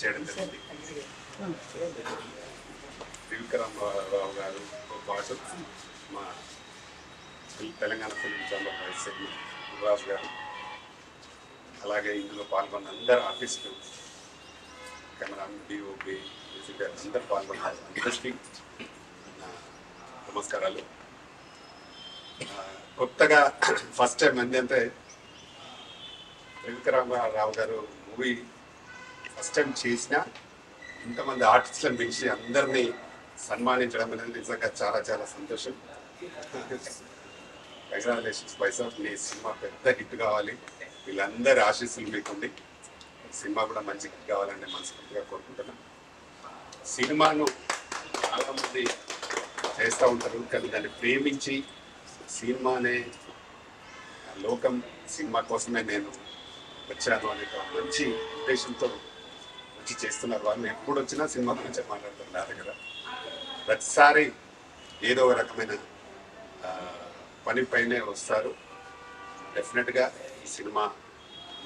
చేయడం జరిగింది. త్రివిక్రమరావు గారు భాష మా Telangana film chamber vice chairman గారు అలాగే ఇందులో పాల్గొన్న అందరు ఆర్టిస్టులు కెమెరామెన్ డిఓపి మ్యూజిక్ అందరు పాల్గొన్నారు. అందరికీ నమస్కారాలు. కొత్తగా ఫస్ట్ టైం ఏంటంటే త్రివిక్రమరావు గారు మూవీ ఫస్ట్ టైం చేసిన ఇంతమంది ఆర్టిస్టులను పిలిచి అందరినీ సన్మానించడం అనేది నిజంగా చాలా చాలా సంతోషం. కంగ్రాచులేషన్స్ పైసా నీ సినిమా పెద్ద హిట్ కావాలి. వీళ్ళందరి ఆశీస్సులు మీకుండి సినిమా కూడా మంచి హిట్ కావాలని మనస్ఫూర్తిగా కోరుకుంటున్నాను సినిమాను చాలామంది చేస్తూ ఉంటారు కానీ దాన్ని ప్రేమించి సినిమానే లోకం సినిమా కోసమే నేను వచ్చాను అనే మంచి ఉద్దేశంతో వచ్చి చేస్తున్నారు. వాళ్ళు ఎప్పుడు వచ్చినా సినిమా గురించి మాట్లాడుతారు కదా. ప్రతిసారి ఏదో ఒక రకమైన పనిపైనే వస్తారు. డెఫినెట్గా ఈ సినిమా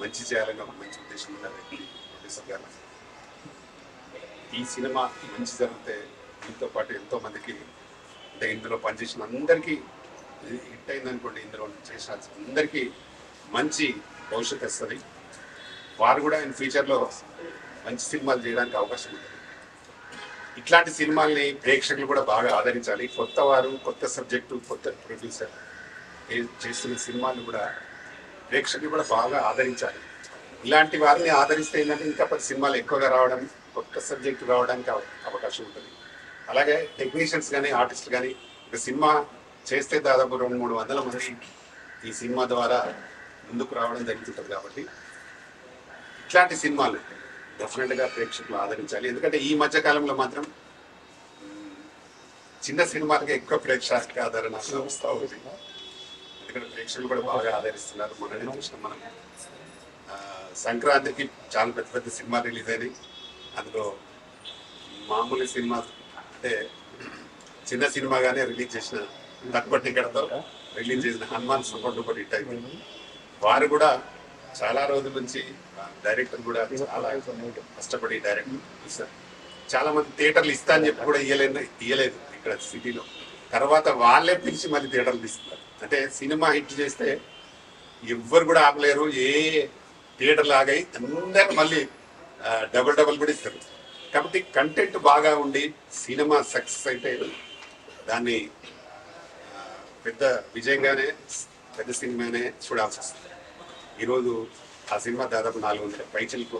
మంచి చేయాలని ఒక మంచి ఉద్దేశం ఉన్న వ్యక్తి ప్రొడ్యూసర్ గారు. ఈ సినిమా మంచి జరిగితే దీంతో పాటు ఎంతో మందికి అంటే ఇందులో పనిచేసిన అందరికీ హిట్ అయిందనుకోండి ఇందులో చేసిన అందరికీ మంచి భవిష్యత్తు వస్తుంది. వారు కూడా ఇన్ ఫ్యూచర్లో మంచి సినిమాలు చేయడానికి అవకాశం ఉంటుంది. ఇట్లాంటి సినిమాల్ని ప్రేక్షకులు కూడా బాగా ఆదరించాలి. కొత్త వారు కొత్త సబ్జెక్టు కొత్త ప్రొడ్యూసర్ చేస్తున్న సినిమాలు కూడా ప్రేక్షకులు కూడా బాగా ఆదరించాలి. ఇలాంటి వారిని ఆదరిస్తే ఏంటంటే ఇంకా పది సినిమాలు ఎక్కువగా రావడం కొత్త సబ్జెక్టు రావడానికి అవ- అవకాశం ఉంటుంది. అలాగే టెక్నీషియన్స్ కానీ ఆర్టిస్ట్లు కానీ ఒక సినిమా చేస్తే దాదాపు రెండు మూడు వందల మంది ఈ సినిమా ద్వారా ముందుకు రావడం జరుగుతుంటుంది కాబట్టి ఇట్లాంటి సినిమాలు డెఫినెట్గా ప్రేక్షకులు ఆదరించాలి. ఎందుకంటే ఈ మధ్య కాలంలో మాత్రం చిన్న సినిమాలకి ఎక్కువ ప్రేక్షక ఆదరణ వస్తూ ఉంది ఎందుకంటే ప్రేక్షకులు కూడా బాగా ఆదరిస్తున్నారు. మొన్ననే చూసినాం మనం. సంక్రాంతికి చాలా పెద్ద పెద్ద సినిమా రిలీజ్ అయినాయి. అందులో మామూలు సినిమా అంటే చిన్న సినిమాగానే రిలీజ్ చేసిన తక్కువ టికెట్తో రిలీజ్ చేసిన హనుమాన్ సపోర్ట్ ఒకటి హిట్ అయింది వారు కూడా చాలా రోజుల నుంచి డైరెక్టర్ కూడా చాలా కష్టపడి డైరెక్టర్ ఇస్తారు. చాలా మంది థియేటర్లు ఇస్తా అని చెప్పి కూడా ఇయ్యలేదు ఇయ్యలేదు ఇక్కడ సిటీలో. తర్వాత వాళ్ళే పిలిచి మళ్ళీ థియేటర్లు ఇస్తున్నారు. అంటే సినిమా హిట్ చేస్తే ఎవ్వరు కూడా ఆపలేరు. ఏ థియేటర్లు ఆగాయి అందరు మళ్ళీ డబుల్ డబుల్ కూడా ఇస్తారు. కాబట్టి కంటెంట్ బాగా ఉండి సినిమా సక్సెస్ అయితే దాన్ని పెద్ద విజయంగానే పెద్ద సినిమానే చూడాల్సి వస్తుంది. ఈరోజు ఆ సినిమా దాదాపు నాలుగు వందల పైచలకు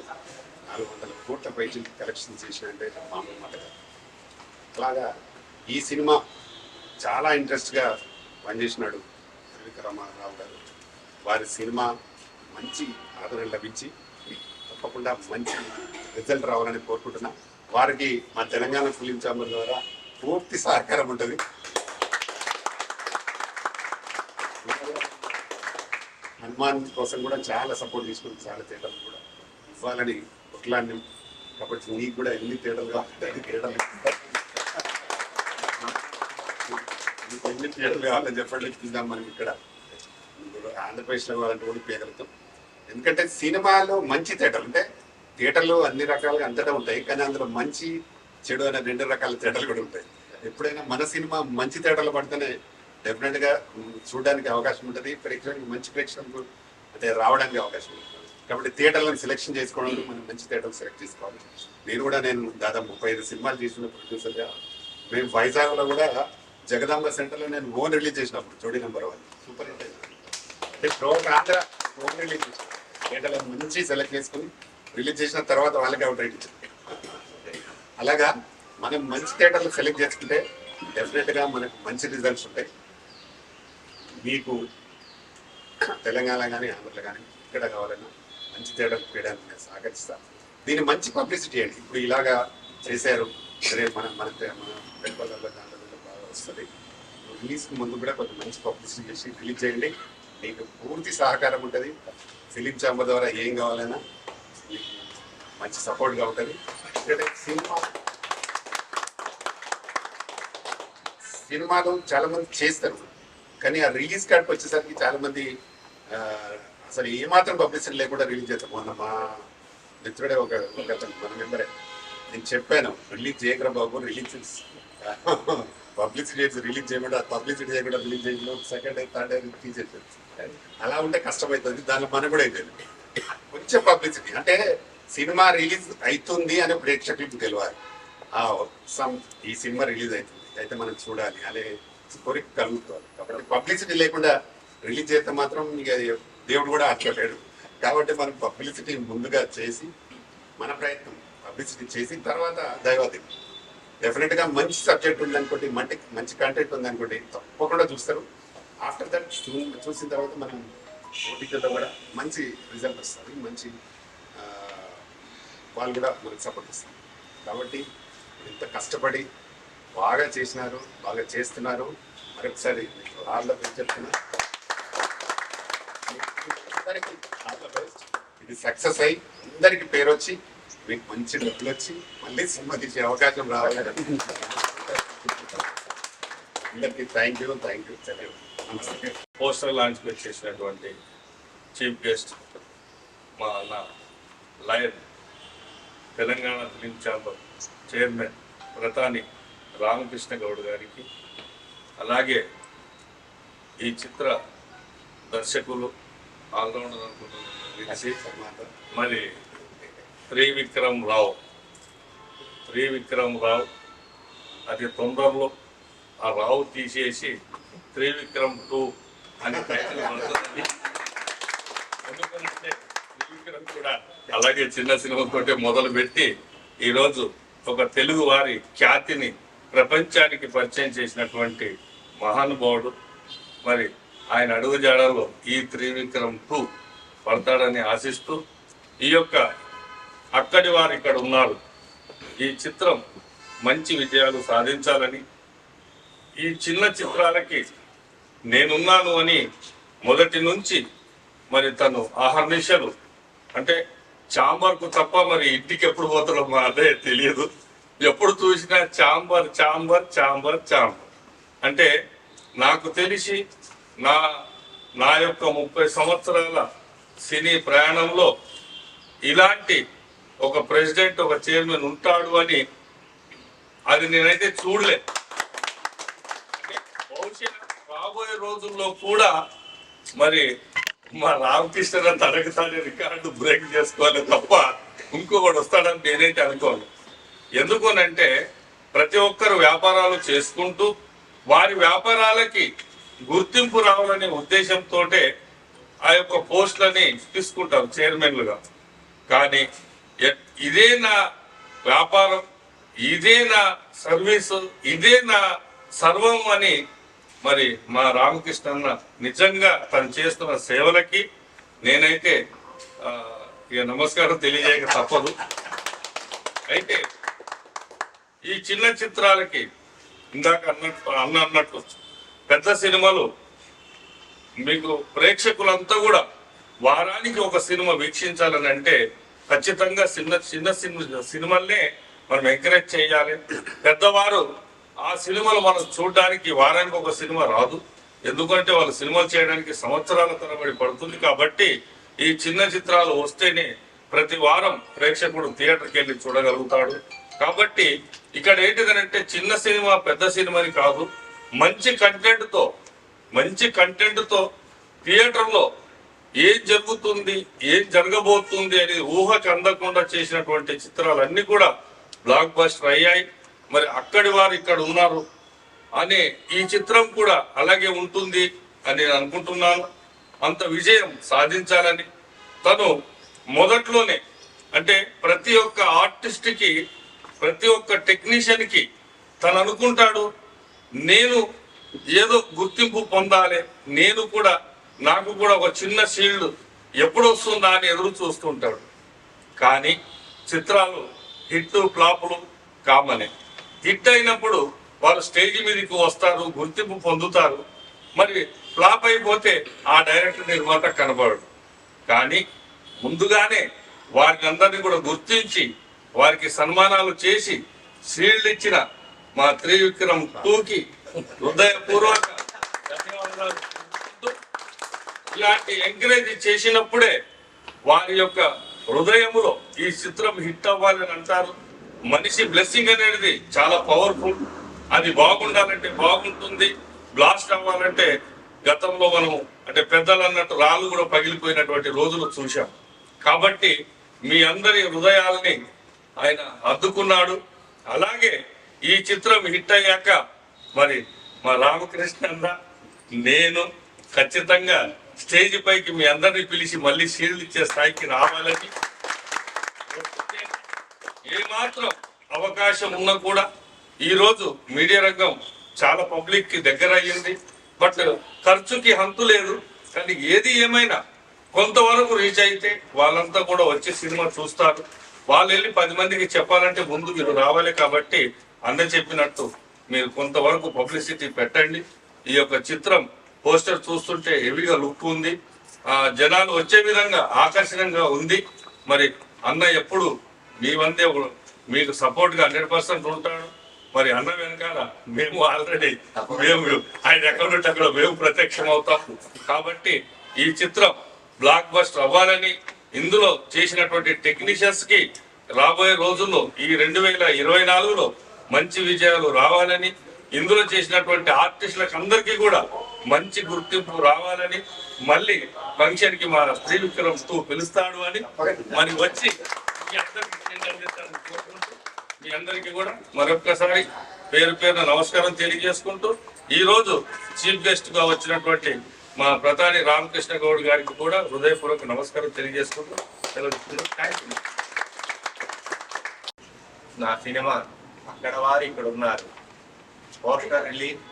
నాలుగు వందల కోట్ల పైచలకు కలెక్షన్ చేసినంటే మామూలు మాట అలాగా ఈ సినిమా చాలా ఇంట్రెస్ట్గా పనిచేసినాడు త్రివిక్రమారావు గారు. వారి సినిమా మంచి ఆదరణ లభించి తప్పకుండా మంచి రిజల్ట్ రావాలని కోరుకుంటున్నా. వారికి మా తెలంగాణ ఫిలిం ఛాంబర్ ద్వారా పూర్తి సహకారం ఉంటుంది. హనుమాన్ కోసం కూడా చాలా సపోర్ట్ తీసుకుని చాలా థియేటర్లు కూడా. ఇవ్వాలని కొట్లాడిని. కాబట్టి నీకు కూడా ఎన్ని థియేటర్లు కావాలి థియేటర్లు మీకు ఎన్ని థియేటర్లు కావాలని చెప్పండి ఇద్దాం మనం ఇక్కడ. ఆంధ్రప్రదేశ్లో కావాలంటే కూడా పేగలుగుతాం ఎందుకంటే సినిమాలో మంచి థియేటర్లు అంటే థియేటర్లు అన్ని రకాలుగా అంతటా ఉంటాయి కానీ అందులో మంచి చెడు అనే రెండు రకాల థియేటర్లు కూడా ఉంటాయి. ఎప్పుడైనా మన సినిమా మంచి థియేటర్లు పడితేనే డెఫినెట్గా చూడడానికి అవకాశం ఉంటుంది. ప్రేక్షకులకు మంచి ప్రేక్షకులకు అంటే రావడానికి అవకాశం ఉంటుంది. కాబట్టి థియేటర్లను సెలెక్షన్ చేసుకోవడానికి మనం మంచి థియేటర్ సెలెక్ట్ చేసుకోవాలి. నేను కూడా నేను దాదాపు ముప్పై ఐదు సినిమాలు చేసిన ప్రొడ్యూసర్గా మేము వైజాగ్లో కూడా జగదాంబ సెంటర్లో నేను ఓన్ రిలీజ్ చేసినప్పుడు జోడీ నెంబర్ వన్. సూపర్ హిట్ అంటే ఆంధ్ర ఓన్ రిలీజ్ చేసిన థియేటర్లో మంచి సెలెక్ట్ చేసుకుని రిలీజ్ చేసిన తర్వాత వాళ్ళకి అవుట్ రైట్ ఇచ్చింది అలాగా మనం మంచి థియేటర్లు సెలెక్ట్ చేసుకుంటే డెఫినెట్గా మనకు మంచి రిజల్ట్స్ ఉంటాయి. మీకు తెలంగాణ కానీ ఆంధ్రలో కానీ ఇక్కడ కావాలన్నా మంచి తేడా చేయడానికి నేను సహకరిస్తాను. దీన్ని మంచి పబ్లిసిటీ అండి. ఇప్పుడు ఇలాగా చేశారు. సరే మనం మన మన పెట్టుబడులలో దాంట్లో బాగా వస్తుంది. రిలీజ్కి ముందు కూడా కొంచెం మంచి పబ్లిసిటీ చేసి రిలీజ్ చేయండి. మీకు పూర్తి సహకారం ఉంటుంది. ఫిలిం ఛాంబర్ ద్వారా ఏం కావాలన్నా మీకు మంచి సపోర్ట్గా ఉంటుంది. ఎందుకంటే సినిమా సినిమాలు చాలా మంది చేస్తారు. కానీ ఆ రిలీజ్ కార్డ్కి వచ్చేసరికి చాలా మంది అసలు ఏమాత్రం పబ్లిసిటీ లేకుండా రిలీజ్ చేస్తాం మొన్న మా మిత్రుడే ఒక మన మెంబరే నేను చెప్పాను రిలీజ్ చేయకరా బాబు రిలీజ్ పబ్లిసిటీ రిలీజ్ చేయకుండా పబ్లిసిటీ చేయకుండా రిలీజ్ చేయకుండా సెకండ్ థర్డ్ తీసేసారు అలా ఉంటే కష్టమవుతుంది దానిలో మనం కూడా అయితే కొంచెం పబ్లిసిటీ అంటే సినిమా రిలీజ్ అవుతుంది అని ప్రేక్షకులకు తెలియాలి. ఆ, ఈ సినిమా రిలీజ్ అవుతుంది అయితే మనం చూడాలి. అనే కోరిక కలుగుతుంది. కాబట్టి పబ్లిసిటీ లేకుండా రిలీజ్ చేస్తే మాత్రం ఇక దేవుడు కూడా అట్లలేడు. కాబట్టి మనం పబ్లిసిటీ ముందుగా చేసి మన ప్రయత్నం పబ్లిసిటీ చేసి తర్వాత దైవాది డెఫినెట్గా మంచి సబ్జెక్ట్ ఉందనుకోండి మంచి మంచి కంటెంట్ ఉందనుకోండి తప్పకుండా చూస్తారు. ఆఫ్టర్ దట్ చూసిన తర్వాత మనం ఓటీటీలో కూడా మంచి రిజల్ట్ వస్తుంది మంచి వాళ్ళు కూడా మనకు సపోర్ట్ ఇస్తారు కాబట్టి ఇంత కష్టపడి బాగా చేసినారు బాగా చేస్తున్నారు. మరొకసారి మీకు ఆల్ ద బెస్ట్ చెప్తున్నా. All the best. ఇది సక్సెస్ అయ్యి అందరికి పేరు వచ్చి మీకు మంచి డబ్బులు వచ్చి మళ్ళీ సినిమా తీసే అవకాశం రావాలి. అందరికీ థ్యాంక్ యూ థ్యాంక్ యూ నమస్తే. పోస్టర్ లాంచ్ చేసినటువంటి చీఫ్ గెస్ట్ మా అన్న lion Telangana film chamber chairman Pratani Ramakrishna Goud గారికి అలాగే ఈ చిత్ర దర్శకులు ఆల్రౌండర్ అనుకుంటున్నాను మరి త్రివిక్రమ్ రావు. త్రివిక్రమ్ రావు అది తొందరలో ఆ రావు తీసేసి త్రివిక్రమ్ టూ అని టైటిల్ పడుతుంది ఎందుకంటే త్రివిక్రమ్ కూడా అలాగే చిన్న సినిమాతోటే మొదలు పెట్టి ఈరోజు ఒక తెలుగు వారి ఖ్యాతిని ప్రపంచానికి పరిచయం చేసినటువంటి మహానుభావుడు. మరి ఆయన అడుగుజాడలో ఈ త్రివిక్రమ్ టూ పడతాడని ఆశిస్తూ ఈ యొక్క అక్కడి వారు ఇక్కడ ఉన్నారు. ఈ చిత్రం మంచి విజయాలు సాధించాలని ఈ చిన్న చిత్రాలకి నేనున్నాను అని మొదటి నుంచి మరి తను ఆహర్నిశలు అంటే చాంబర్కు తప్ప మరి ఇంటికి ఎప్పుడు పోతాడో మా అదే తెలియదు. ఎప్పుడు చూసినా చాంబర్ చాంబర్ చాంబర్ చాంబర్. అంటే నాకు తెలిసి నా నా యొక్క ముప్పై సంవత్సరాల సినీ ప్రయాణంలో ఇలాంటి ఒక ప్రెసిడెంట్ ఒక చైర్మన్ ఉంటాడు అని అది నేనైతే చూడలే. బహుశా రాబోయే రోజుల్లో కూడా మరి మా రామకృష్ణ తనకుతానే రికార్డు బ్రేక్ చేసుకోవాలి తప్ప ఇంకొకటి వస్తాడని నేనైతే అనుకోను. ఎందుకునంటే ప్రతి ఒక్కరు వ్యాపారాలు చేసుకుంటూ వారి వ్యాపారాలకి గుర్తింపు రావాలనే ఉద్దేశంతో ఆ యొక్క పోస్టులని తీసుకుంటారు చైర్మన్లుగా. కానీ ఇదే నా వ్యాపారం ఇదే నా సర్వీసు ఇదే నా సర్వం అని మరి మా రామకృష్ణ నిజంగా తను చేస్తున్న సేవలకి నేనైతే ఇక నమస్కారం తెలియజేయక తప్పదు. అయితే ఈ చిన్న చిత్రాలకి ఇందాక అన్నట్టు అన్న అన్నట్టు పెద్ద సినిమాలు మీకు ప్రేక్షకులంతా కూడా వారానికి ఒక సినిమా వీక్షించాలని అంటే ఖచ్చితంగా చిన్న చిన్న సినిమా సినిమాలనే మనం ఎంకరేజ్ చేయాలి. పెద్దవారు ఆ సినిమాలు మనం చూడడానికి వారానికి ఒక సినిమా రాదు. ఎందుకంటే వాళ్ళు సినిమాలు చేయడానికి సంవత్సరాల తరబడి పడుతుంది కాబట్టి ఈ చిన్న చిత్రాలు వస్తేనే ప్రతి వారం ప్రేక్షకుడు థియేటర్కి వెళ్ళి చూడగలుగుతాడు. కాబట్టి ఇక్కడ ఏంటిదనంటే చిన్న సినిమా పెద్ద సినిమాని కాదు మంచి కంటెంట్తో మంచి కంటెంట్తో థియేటర్లో ఏం జరుగుతుంది ఏం జరగబోతుంది అని ఊహకు అందకుండా చేసినటువంటి చిత్రాలన్నీ కూడా బ్లాక్ బస్టర్ అయ్యాయి. మరి అక్కడి వారు ఇక్కడ ఉన్నారు అనే ఈ చిత్రం కూడా అలాగే ఉంటుంది అని నేను అనుకుంటున్నాను. అంత విజయం సాధించాలని తను మొదట్లోనే అంటే ప్రతి ఒక్క ఆర్టిస్ట్కి ప్రతి ఒక్క టెక్నీషియన్కి తను అనుకుంటాడు నేను ఏదో గుర్తింపు పొందాలి నేను కూడా నాకు కూడా ఒక చిన్న షీల్డ్ ఎప్పుడు వస్తుందా అని ఎదురు చూస్తుంటాడు. కానీ చిత్రాలు హిట్ ఫ్లాపులు కామనే. హిట్ అయినప్పుడు వాళ్ళు స్టేజ్ మీదకి వస్తారు గుర్తింపు పొందుతారు. మరి ఫ్లాప్ అయిపోతే ఆ డైరెక్టర్ నిర్మాత కనబడడు. కానీ ముందుగానే వారిని అందరినీ కూడా గుర్తించి వారికి సన్మానాలు చేసి షీల్డ్ ఇచ్చిన మా త్రివిక్రమ్ టూకి హృదయపూర్వక ధన్యవాదాలు ఇలాంటి ఎంకరేజ్ చేసినప్పుడే వారి యొక్క హృదయములో ఈ చిత్రం హిట్ అవ్వాలని అంటారు. మనిషి బ్లెస్సింగ్ అనేది చాలా పవర్ఫుల్. అది బాగుండాలంటే బాగుంటుంది బ్లాస్ట్ అవ్వాలంటే గతంలో మనం అంటే పెద్దలు అన్నట్టు రాళ్ళు కూడా పగిలిపోయినటువంటి రోజులు చూశాం. కాబట్టి మీ అందరి హృదయాల్ని ఆయన అద్దుకున్నాడు. అలాగే ఈ చిత్రం హిట్ అయ్యాక మరి మా రామకృష్ణ అన్న నేను ఖచ్చితంగా స్టేజ్ పైకి మీ అందరిని పిలిచి మళ్ళీ షీల్డ్ ఇచ్చే స్థాయికి రావాలని ఏమాత్రం అవకాశం ఉన్నా కూడా ఈరోజు మీడియా రంగం చాలా పబ్లిక్కి దగ్గర అయ్యింది. బట్ ఖర్చుకి హంతు లేదు. కానీ ఏది ఏమైనా కొంతవరకు రీచ్ అయితే వాళ్ళంతా కూడా వచ్చి సినిమా చూస్తారు. వాళ్ళు వెళ్ళి పది మందికి చెప్పాలంటే ముందు మీరు రావాలి కాబట్టి అన్న చెప్పినట్టు మీరు కొంతవరకు పబ్లిసిటీ పెట్టండి. ఈ యొక్క చిత్రం పోస్టర్ చూస్తుంటే హెవీగా లుక్ ఉంది. ఆ జనాలు వచ్చే విధంగా ఆకర్షణంగా ఉంది. మరి అన్న ఎప్పుడు మీ వందే మీకు సపోర్ట్గా హండ్రెడ్ పర్సెంట్ ఉంటాడు. మరి అన్న వెనకాల మేము ఆల్రెడీ మేము ఆయన ఎక్కడ ఉంటే అక్కడ మేము ప్రత్యక్షం అవుతాం కాబట్టి ఈ చిత్రం బ్లాక్ బస్టర్ అవ్వాలని ఇందులో చేసినటువంటి టెక్నీషియన్స్కి రాబోయే రోజుల్లో ఈ రెండు వేల ఇరవై నాలుగులో మంచి విజయాలు రావాలని ఇందులో చేసినటువంటి ఆర్టిస్టులకు అందరికీ కూడా మంచి గుర్తింపు రావాలని మళ్ళీ ఫంక్షన్కి మా స్త్రీ విక్రమ్ టూ పిలుస్తాడు అని మరి వచ్చి మీ అందరికీ మీ అందరికీ కూడా మరొక్కసారి పేరు పేరున నమస్కారం తెలియజేసుకుంటూ ఈ రోజు చీఫ్ గెస్ట్గా వచ్చినటువంటి మా ప్రధాని రామకృష్ణ గౌడ్ గారికి కూడా హృదయపూర్వక నమస్కారం తెలియజేసుకుంటూ నా సినిమా అక్కడ వారు ఇక్కడ ఉన్నారు. Poster release.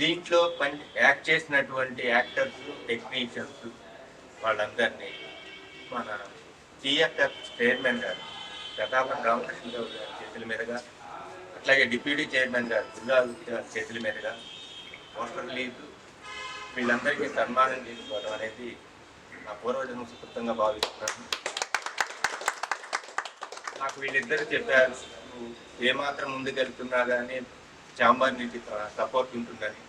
దీంట్లో పని యాక్ట్ చేసినటువంటి యాక్టర్స్ టెక్నీషియన్స్ వాళ్ళందరినీ మన టిఎఫ్ఎఫ్ చైర్మన్ గారు ప్రతాపం రామకృష్ణ గౌడ్ గారి చేతుల మీదుగా అట్లాగే డిప్యూటీ చైర్మన్ గారు దుర్గా గారి చేతుల మీదుగా పోస్టర్ రిలీజ్ వీళ్ళందరికీ సన్మానం చేసుకోవడం అనేది నా పూర్వజన్మ సుకృతంగా భావిస్తున్నాను. నాకు వీళ్ళిద్దరు చెప్పారు నువ్వు ఏమాత్రం ముందుకెళ్తున్నా కానీ చాంబర్ నుంచి సపోర్ట్ ఉంటుందని.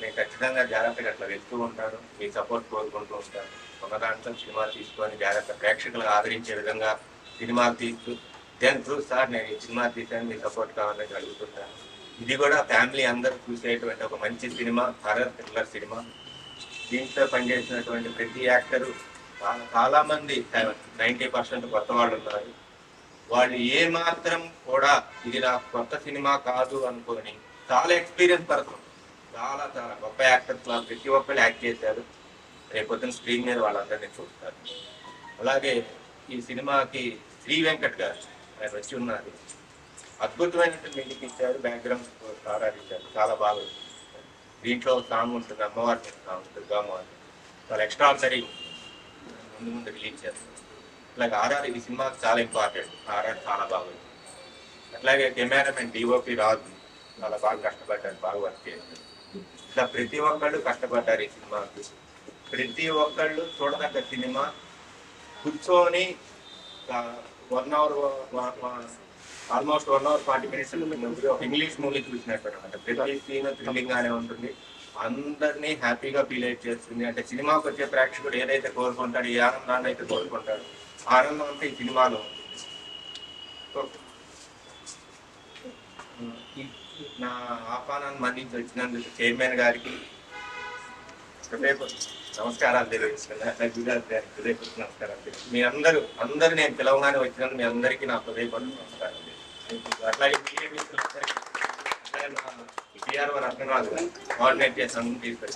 నేను ఖచ్చితంగా జాగ్రత్తగా అట్లా వెళ్తూ ఉంటాను మీ సపోర్ట్ కోరుకుంటూ ఉంటాను. ఒక దాంట్లో సినిమా తీసుకొని జాగ్రత్త ప్రేక్షకులకు ఆదరించే విధంగా సినిమాలు తీస్తూ దెన్ త్రూ సార్ నేను ఈ సినిమా తీసాను మీ సపోర్ట్ కావాలని అడుగుతుంటాను ఇది కూడా ఫ్యామిలీ అందరూ చూసేటువంటి ఒక మంచి సినిమా హర్రర్ థ్రిల్లర్ సినిమా. దీంట్లో పనిచేసినటువంటి ప్రతి యాక్టరు చాలా మంది నైంటీ పర్సెంట్ కొత్త వాళ్ళు ఉన్నారు. వాళ్ళు ఏ మాత్రం కూడా ఇది నా కొత్త సినిమా కాదు అనుకొని చాలా ఎక్స్పీరియన్స్ పర్సన్ చాలా చాలా గొప్ప యాక్టర్స్ లా ప్రతి ఒక్కరు యాక్ట్ చేశారు. రేపొద్దున స్క్రీన్ మీద వాళ్ళందరినీ చూస్తారు. అలాగే ఈ సినిమాకి శ్రీ వెంకట్ గారు ఆయన వచ్చి ఉన్నారు. అద్భుతమైనటువంటి మ్యూజిక్ ఇచ్చారు బ్యాక్గ్రౌండ్ స్కోర్ ఇచ్చారు చాలా బాగా దీంట్లో సాంగ్ ఉంటుంది అమ్మవారి మీద సాంగ్ దుర్గామ్మవారి చాలా ఎక్స్ట్రాడనరీ ముందు ముందు రిలీజ్ చేస్తారు. అట్లాగే ఆర్ఆర్ ఈ సినిమాకి చాలా ఇంపార్టెంట్ ఆర్ఆర్ చాలా బాగుంది అట్లాగే కెమెరామెన్ డిఓపి రాజు చాలా బాగా కష్టపడ్డారు బాగా వర్క్ చేశారు ఇట్లా ప్రతి ఒక్కళ్ళు కష్టపడ్డారు ఈ సినిమాకి. ప్రతి ఒక్కళ్ళు చూడదగ్గ సినిమా. కూర్చొని one hour almost one hour forty minutes English movie చూసినట్టు అనమాట ప్రతి సీన్ థ్రిల్లింగ్ గానే ఉంటుంది. అందరినీ హ్యాపీగా ఫీల్ అయితే చేస్తుంది. అంటే సినిమాకి వచ్చే ప్రేక్షకుడు ఏదైతే కోరుకుంటాడు ఏ ఆనందాన్ని అయితే కోరుకుంటాడు ఆనందం అంటే ఈ సినిమాలో నా ఆహ్వానాన్ని మన్నించి వచ్చినందుకు చైర్మన్ గారికి హృదయపూర్వక నమస్కారాలు తెలియజేస్తున్నాను. అట్లా గుజరాత్ గారికి హృదయపూర్వక నమస్కారాలు తెలియదు మీ అందరూ అందరూ నేను పిలవగానే వచ్చినందుకు మీ అందరికీ నా హృదయపూర్వక నమస్కారం అట్లాగే మీడియా మిత్రులందరికీ అట్లాగే రత్నరాజు గారు కోఆర్డినేట్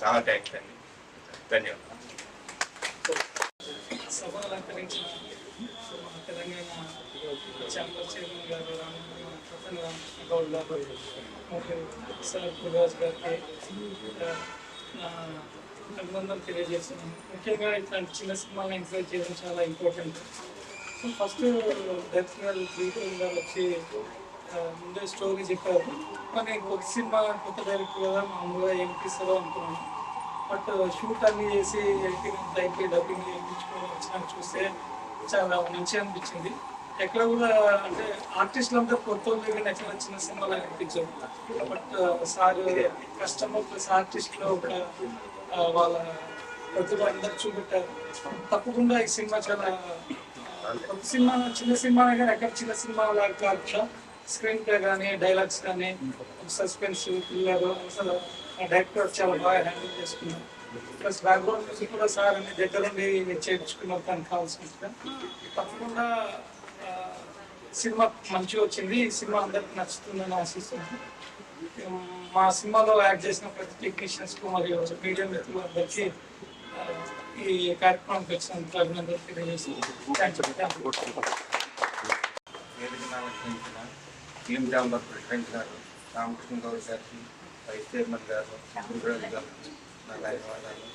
చాలా థ్యాంక్స్ అండి. ధన్యవాదాలు. సభ అలంకరించిన తెలంగాణ ఛాంబర్ చైర్మన్ గారు రామకృష్ణ గౌడ్ గారు సార్ గురురాజ్ గారికి అభినందనలు తెలియజేస్తున్నాను. ముఖ్యంగా ఇట్లాంటి చిన్న సినిమాలను ఎంకరేజ్ చేయడం చాలా important so first death three వాళ్ళు వచ్చి ముందే స్టోరీ చెప్పారు. కానీ కొత్త సినిమా కొత్త డైరెక్టర్ కదా మామూలుగా ఏం తీస్తారో అనుకున్నాను. బట్ షూట్ అన్ని చేసి ఎడిటింగ్ అంతా అయిపోయి డబ్బింగ్ చేయించుకొని వచ్చినాక చూస్తే చాలా మంచిగా అనిపించింది. ఎక్కడ కూడా అంటే ఆర్టిస్టులు అంతా కొత్త వాళ్ళు కానీ ఎక్కడ చిన్న సినిమాలు అనిపించదు. బట్ సార్ కస్టమర్ ప్లస్ ఆర్టిస్ట్లో ఒక వాళ్ళ ప్రతిభ అందరు చూపెట్టారు. తప్పకుండా ఈ సినిమా చాలా కొత్త సినిమా చిన్న సినిమా కానీ ఎక్కడ చిన్న సినిమా లాగా కాకుండా స్క్రీన్ ప్లే కానీ డైలాగ్స్ కానీ సస్పెన్స్ థ్రిల్లర్ అసలు డైరెక్టర్ చాలా బాగా హ్యాండిల్ చేసుకున్నారు. ప్లస్ బ్యాక్గ్రౌండ్ మ్యూజిక్ కూడా సార్ అన్ని దగ్గర నుండి చేర్చుకున్నారు తనకు కావాల్సిందిగా తప్పకుండా సినిమా మంచిగా వచ్చింది. సినిమా అందరికి నచ్చుతుందని ఆశిస్తున్నాను మా సినిమాలో యాక్ట్ చేసిన ప్రతి టెక్నీషియన్స్ మరియు మీడియా మిత్రులు అందరికీ ఈ కార్యక్రమానికి వచ్చినందుకు అభినందనలు తెలియజేసి టీఎం జాంబర్ ప్రెసిడెంట్ గారు రామకృష్ణ గౌడ్ గారికి వైస్ చైర్మన్ గారు గురురాజు గారు నా ధన్యవాదాలు.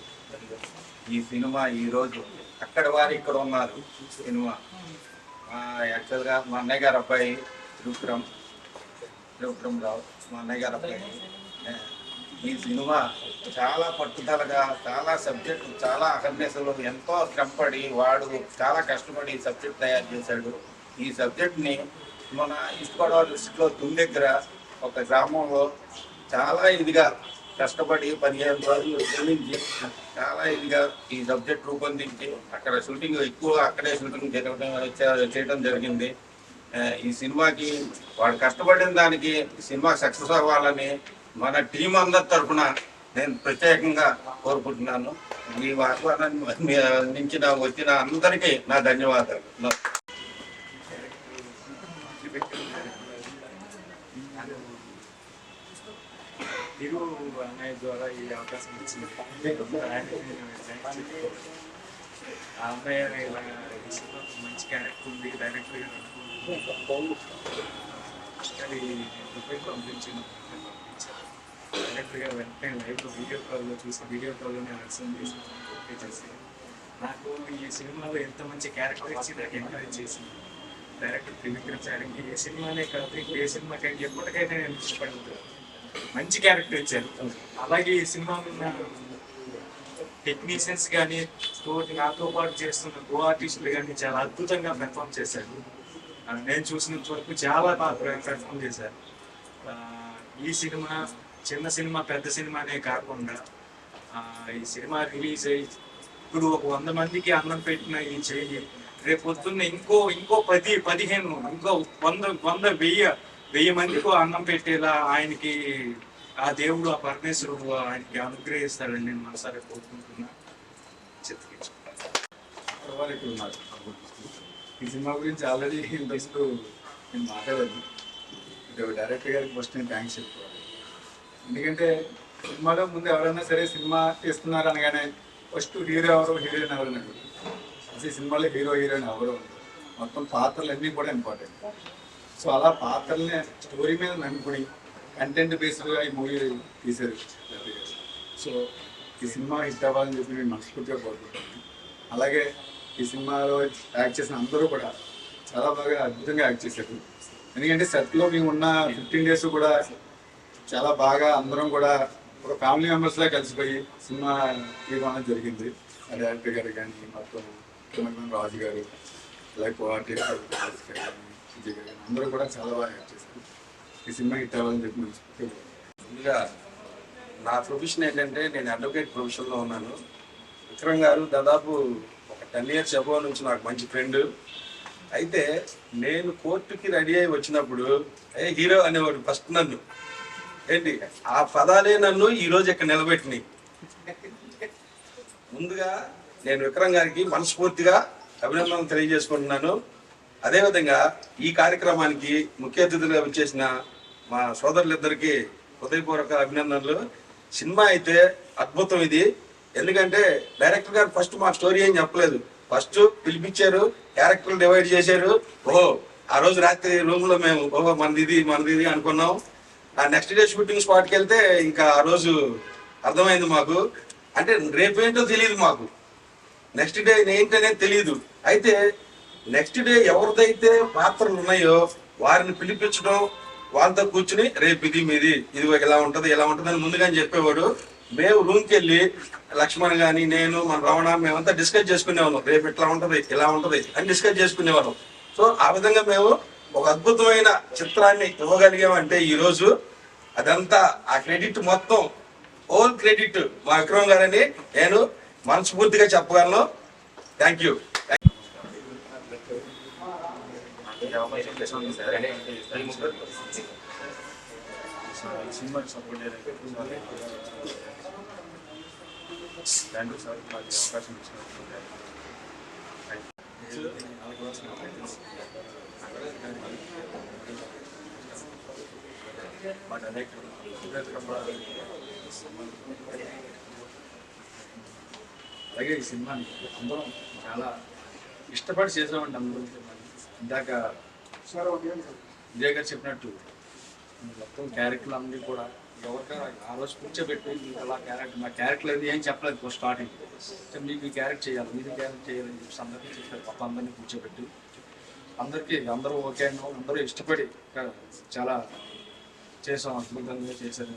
ఈ సినిమా ఈరోజు అక్కడ వారు ఇక్కడ ఉన్నారు. సినిమా. మా యాక్చువల్గా మా అన్నయ్య గారు అబ్బాయి త్రిపురం త్రిపురం రావు మా అన్నయ్య గారు అబ్బాయి. ఈ సినిమా చాలా పట్టుదలగా చాలా సబ్జెక్టు చాలా అహర్నెస్లు ఎంతో శ్రమపడి వాడు చాలా కష్టపడి ఈ సబ్జెక్ట్ తయారు చేశాడు. ఈ సబ్జెక్ట్ని మన ఈస్ట్ గోదావరి డిస్ట్రిక్ట్లో తుమ్ దగ్గర ఒక గ్రామంలో చాలా ఇదిగా కష్టపడి పదిహేను రోజులు శ్రమించి చాలా ఇదిగా ఈ సబ్జెక్ట్ రూపొందించి అక్కడ షూటింగ్ ఎక్కువ అక్కడే షూటింగ్ జరగడం చేయడం జరిగింది. ఈ సినిమాకి వాడు కష్టపడిన దానికి సినిమా సక్సెస్ అవ్వాలని మన టీం అందరి తరఫున నేను ప్రత్యేకంగా కోరుకుంటున్నాను. మీ ఆహ్వానాన్ని మీ నుంచి నా వచ్చిన అందరికీ నా ధన్యవాదాలు. నా- తిరు అన్నయ్య ద్వారా ఈ అవకాశం వచ్చింది ఆ అన్నయ్య ఇలా మంచి క్యారెక్టర్ ఉంది డైరెక్టర్ గారు అది దుబాయ్ డైరెక్ట్గా వెంటనే లైవ్లో వీడియో కాల్లో చూసి వీడియో కాల్లోనే అర్థం చేసి చేసి. నాకు ఈ సినిమాలో ఎంత మంచి క్యారెక్టర్ ఇచ్చి నాకు ఎంకరేజ్ చేసింది. డైరెక్టర్ త్రివిక్రమ్ సార్ ఈ సినిమానే కాదు ఏ సినిమాకైనా ఎప్పటికైనా నేను ఇష్టపడుతున్నాను మంచి క్యారెక్టర్ ఇచ్చారు. అలాగే ఈ సినిమా ఉన్న టెక్నీషియన్స్ కానీ తోటి నాతో పాటు చేస్తున్న గో ఆర్టిస్టులు కానీ చాలా అద్భుతంగా పెర్ఫామ్ చేశారు. నేను చూసినంత వరకు చాలా బాగా పెర్ఫామ్ చేశారు. ఈ సినిమా చిన్న సినిమా పెద్ద సినిమానే కాకుండా ఈ సినిమా రిలీజ్ అయ్యి ఇప్పుడు ఒక వంద మందికి అన్నం పెట్టిన ఈ చేయి రేపు పొద్దున్న ఇంకో ఇంకో పది పదిహేను ఇంకో వంద వంద వెయ్యి వెయ్యి మందికి అన్నం పెట్టేలా ఆయనకి ఆ దేవుడు ఆ పరమేశ్వరుడు ఆయనకి అనుగ్రహిస్తాడని నేను మనసారి కోరుకుంటున్నా. చిత్రించుకుంటాను ఈ సినిమా గురించి ఆల్రెడీ ఇంతకు నేను మాట్లాడదు డైరెక్టర్ గారికి ఫస్ట్ నేను థ్యాంక్స్ చెప్పుకోవాలి. ఎందుకంటే సినిమాలో ముందు ఎవరైనా సరే సినిమా తీస్తున్నారు అనగానే ఫస్ట్ హీరో ఎవరు? హీరోయిన్ ఎవరు అన్నట్టు అసలు ఈ సినిమాలో హీరో హీరోయిన్ ఎవరు? మొత్తం పాత్రలు అన్నీ కూడా ఇంపార్టెంట్ సో అలా పాత్రల్ని స్టోరీ మీద నమ్ముకుని కంటెంట్ బేస్డ్గా ఈ మూవీ తీశారు సో ఈ సినిమా హిట్ అవ్వాలని చెప్పి నేను మనస్ఫూర్తిగా కోరుకుంటాను అలాగే ఈ సినిమాలో యాక్ట్ చేసిన అందరూ కూడా చాలా బాగా అద్భుతంగా యాక్ట్ చేశారు. ఎందుకంటే సెట్లో మేము ఉన్న ఫిఫ్టీన్ డేస్ కూడా చాలా బాగా అందరం కూడా ఒక ఫ్యామిలీ మెంబర్స్లా కలిసిపోయి సినిమా తీయడం జరిగింది. డైరెక్టర్ గారు కానీ మొత్తం కెమెరామెన్ రాజు గారు లైక్ కోఆర్డినేటర్ గారు గారు కానీ అందరూ కూడా చాలా బాగా యాక్ట్ చేశారు. ఈ సినిమా హిట్ అవ్వాలని చెప్పి ముందుగా నా ప్రొఫెషన్ ఏంటంటే నేను అడ్వకేట్ ప్రొఫెషన్లో ఉన్నాను. విక్రమ్ గారు దాదాపు ఒక టెన్ ఇయర్స్ అబో నుంచి నాకు మంచి ఫ్రెండ్. అయితే నేను కోర్టుకి రెడీ అయి వచ్చినప్పుడు ఏ హీరో అనేవాడు ఫస్ట్ నన్ను. ఏంటి? ఆ పదాలే నన్ను ఈ రోజు ఇక్కడ నిలబెట్టినాయి. ముందుగా నేను విక్రమ్ గారికి మనస్ఫూర్తిగా అభినందనలు తెలియజేసుకుంటున్నాను. అదేవిధంగా ఈ కార్యక్రమానికి ముఖ్య అతిథులుగా వచ్చేసిన మా సోదరులిద్దరికీ హృదయపూర్వక అభినందనలు. సినిమా అయితే అద్భుతం ఇది. ఎందుకంటే డైరెక్టర్ గారు ఫస్ట్ మా స్టోరీ ఏం చెప్పలేదు. ఫస్ట్ పిలిపించారు క్యారెక్టర్లు డివైడ్ చేశారు. ఓహో ఆ రోజు రాత్రి రూమ్లో మేము ఓహో మనది ఇది మనది ఇది అనుకున్నాం. ఆ నెక్స్ట్ డే షూటింగ్ స్పాట్కి వెళ్తే ఇంకా ఆ రోజు అర్థమైంది మాకు. అంటే రేపేంటో తెలియదు మాకు. నెక్స్ట్ డే ఏంటనేది తెలియదు అయితే నెక్స్ట్ డే ఎవరిదైతే పాత్రలు ఉన్నాయో వారిని పిలిపించడం వాళ్ళతో కూర్చుని రేపు ఇది మీది ఇది ఇలా ఉంటుంది ఇలా ఉంటుంది అని ముందుగానే చెప్పేవాడు. మేము రూమ్కి వెళ్ళి లక్ష్మణ్ గాని నేను మన రమణ మేమంతా డిస్కస్ చేసుకునేవాళ్ళం. రేపు ఇట్లా ఉంటుంది ఇలా ఉంటుంది అని డిస్కస్ చేసుకునేవాళ్ళం. సో ఆ విధంగా మేము ఒక అద్భుతమైన చిత్రాన్ని ఇవ్వగలిగామంటే ఈరోజు అదంతా ఆ క్రెడిట్ మొత్తం ఓల్ క్రెడిట్ మా విక్రమ్ గారని నేను మనస్ఫూర్తిగా చెప్పగలను. థ్యాంక్ యూ అవకాశం ఇచ్చినందుకు మా డైరెక్టర్ అలాగే ఈ సినిమాని అందరం చాలా ఇష్టపడి చేసామంటే అందరం. ఇందాక విజయ్ గారు చెప్పినట్టు మొత్తం క్యారెక్టర్లు అన్నీ కూడా ఎవరికైనా ఆ రోజు కూర్చోబెట్టి మీకు అలా క్యారెక్టర్ నా క్యారెక్టర్ అది ఏం చెప్పలేదు స్టార్టింగ్ సో మీకు ఈ క్యారెక్టర్ చేయాలి మీరు క్యారెక్టర్ చేయాలని చెప్పి అందరికీ చెప్పారు. మొత్తం అందరినీ కూర్చోబెట్టి అందరికీ అందరూ ఓకే అన్నాం అందరూ ఇష్టపడి చాలా చేసాం అద్భుతంగా చేశారు.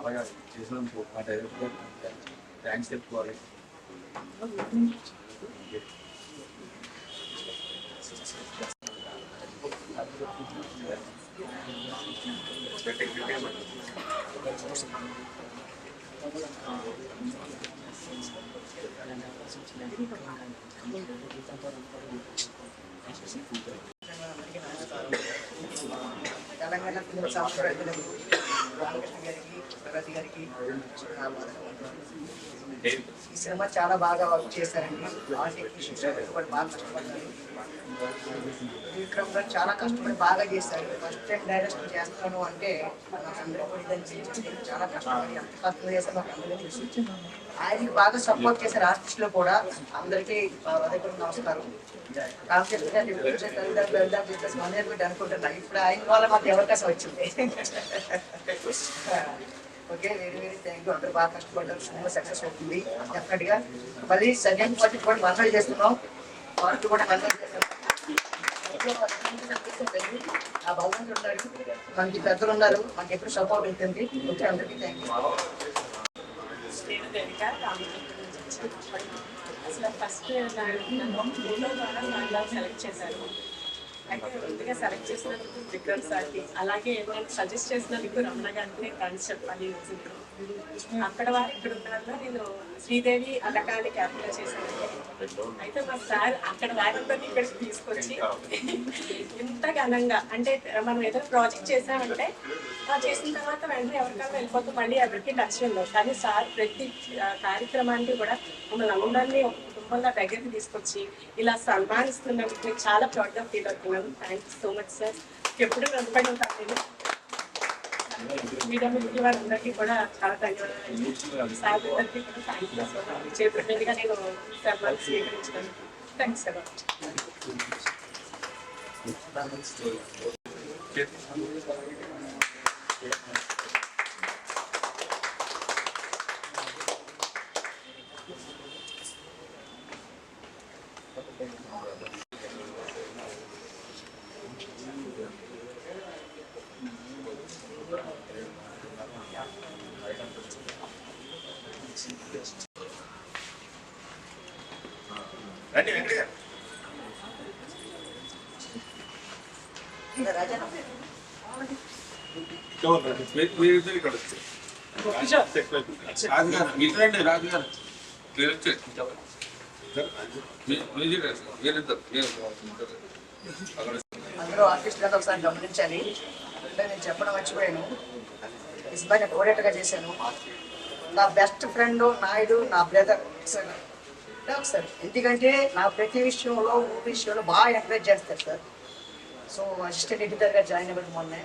అలాగా చేసినందుకు మా డైరెక్టర్ థ్యాంక్స్ చెప్పుకోవాలి. తెలంగాణ ఫిలిం సంస్కృతులకు రామకృష్ణ గారికి ప్రగతి గారికి. ఈ సినిమా చాలా బాగా వర్క్ చేశారండి. ఆ టెక్నీషియన్స్ బాగా కష్టపడ్డారు. విక్రమ్ చాలా కష్టపడి బాగా చేశారు. ఫస్ట్ టైం డైరెక్షన్ చేస్తాను అంటే నాకు అందరూ ఇదని చాలా కష్టపడి ఎంత కష్టం చేశారు నాకు అందరికీ తెలుసు. ఆయనకి బాగా సపోర్ట్ చేశారు ఆర్టిస్టులు కూడా. అందరికీ హృదయపూర్వక నమస్కారం. అనుకుంటున్నా ఇప్పుడు ఆయన వల్ల మాకు అవకాశం వచ్చింది? Okay very very thank you అందరూ బాగా కష్టపడ్డారు. సినిమా సక్సెస్ అవుతుంది. డెఫినెట్గా మళ్ళీ సెకండ్ పార్టీ కూడా మనమే చేస్తున్నాం. పార్టీ కూడా మనమే ఆ భగవంతుడు ఉన్నాడు మనకి పెద్దలు ఉన్నారు మనకి ఎప్పుడు సపోర్ట్ ఉంటుంది ఓకే అందరికీ థ్యాంక్ యూ నేను దేవిక అసలు ఫస్ట్ నన్ను ద్వారా నన్ను సెలెక్ట్ చేశారు అయితే ముందుగా సెలెక్ట్ చేసినందుకు విక్రమ్ సార్కి అలాగే నేను సజెస్ట్ చేసినందుకు రమణ గారికి థ్యాంక్స్ చెప్పాలి అక్కడ వారు ఇక్కడ ఉన్నారో నేను శ్రీదేవి అలకాలి క్యారెక్టర్ చేశాను. అయితే మా సార్ అక్కడ వారిద్దరిని ఇక్కడికి తీసుకొచ్చి ఇంత ఘనంగా అంటే మనం ఏదైనా ప్రాజెక్ట్ చేసామంటే ఆ చేసిన తర్వాత వెంటనే ఎవరికైనా వెళ్ళిపోతే మళ్ళీ ఎవరికి టచ్ ఉండవు కానీ సార్ ప్రతి కార్యక్రమానికి కూడా మమ్మల్ని అందరినీ ఒక కుటుంబంలో దగ్గరికి తీసుకొచ్చి ఇలా సన్మానిస్తున్నందుకు నేను చాలా ప్రౌడ్గా ఫీల్ అవుతున్నాను థ్యాంక్ సో మచ్ సార్ ఎప్పుడు వెనుకబడి ఉంటాను నేను మీడియా మిత్రులు వారందరికీ కూడా చాలా ధన్యవాదాలు సార్ అందరికీ కూడా థ్యాంక్ సో మచ్ చేతుల మీదుగా నేను సన్మానం స్వీకరించినందుకు థ్యాంక్స్ అలాట్ రండి వెంకట గారు ఇట్లండి మీరు అందరూ ఆర్టిస్ట్ గారు ఒకసారి గమనించాలి. అంటే నేను చెప్పడం మర్చిపోయాను. ఈ సినిమాని కోడేటగా చేశాను. నా బెస్ట్ ఫ్రెండ్ నాయుడు నా బ్రదర్ ఒకసారి. ఎందుకంటే నా ప్రతి విషయంలో ఊరి విషయంలో బాగా ఎంకరేజ్ చేస్తారు సార్. సో అసిస్టెంట్ ఎడిటర్గా జాయిన్ అవ్వడం మొన్నే.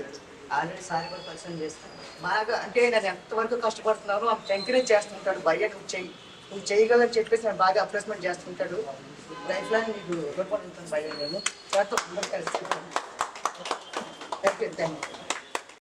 ఆల్రెడీ సార్ కూడా పరిచయం చేస్తాను బాగా అంటే నేను ఎంతవరకు కష్టపడుతున్నానో అంత ఎంకరేజ్ చేస్తుంటాడు. భయ్య నువ్వు చెయ్యి. నువ్వు చేయగలని చెప్పేసి నేను బాగా అప్రెస్మెంట్ చేస్తుంటాడు. లైఫ్ లాంగ్ నీకు రుణపడి ఉంటాను భయ్య నేను అందరూ కలిసి థ్యాంక్ యూ థ్యాంక్ యూ